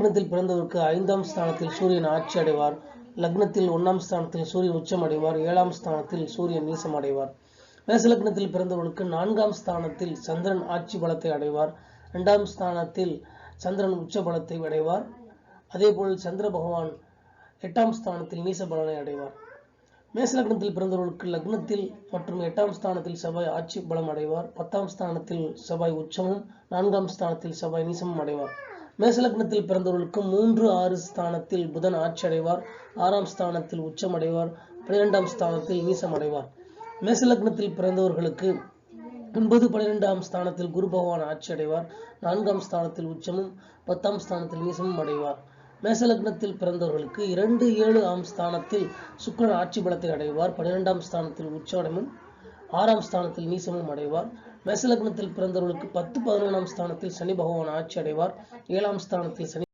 லக்னத்தில் பிறந்தவருக்கு ஐந்தாம் ஸ்தானத்தில் சூரியன் ஆட்சி அடைவார். லக்னத்தில் ஒன்றாம் ஸ்தானத்தில் சூரியன் உச்சம் அடைவார். ஏழாம் ஸ்தானத்தில் சூரியன் நீசம் அடைவார். மேச லக்னத்தில் பிறந்தவர்களுக்கு நான்காம் ஸ்தானத்தில் சந்திரன் ஆட்சி பலத்தை அடைவார். இரண்டாம் ஸ்தானத்தில் சந்திரன் உச்ச பலத்தை அடைவார். அதேபோல் சந்திர பகவான் எட்டாம் ஸ்தானத்தில் நீச பலனை அடைவார். மேச லக்னத்தில் பிறந்தவர்களுக்கு லக்னத்தில் மற்றும் எட்டாம் ஸ்தானத்தில் செவ்வாய் ஆட்சி பலம் அடைவார். பத்தாம் ஸ்தானத்தில் செவ்வாய் உச்சமும் நான்காம் ஸ்தானத்தில் செவ்வாய் நீசமும் அடைவார். மேசலக்னத்தில் பிறந்தவர்களுக்கு மூன்று ஆறு ஸ்தானத்தில் புதன் ஆட்சி அடைவார். ஆறாம் ஸ்தானத்தில் உச்சம் அடைவார். பனிரெண்டாம் ஸ்தானத்தில் நீசம் அடைவார். மேசலக்னத்தில் பிறந்தவர்களுக்கு ஒன்பது பன்னிரெண்டாம் ஸ்தானத்தில் குரு பகவான் ஆட்சி அடைவார். நான்காம் ஸ்தானத்தில் உச்சமும் பத்தாம் ஸ்தானத்தில் நீசமும் அடைவார். மேசலக்னத்தில் பிறந்தவர்களுக்கு இரண்டு ஏழு ஆம் ஸ்தானத்தில் சுக்கிரன் ஆட்சி பலத்தை அடைவார். பனிரெண்டாம் ஸ்தானத்தில் உச்சடமும் ஆறாம் ஸ்தானத்தில் நீசமும் அடைவார். மேசலக்னத்தில் பிறந்தவர்களுக்கு பத்து பதினொன்றாம் ஸ்தானத்தில் சனி பகவான் ஆட்சி அடைவார். ஏழாம் ஸ்தானத்தில் சனி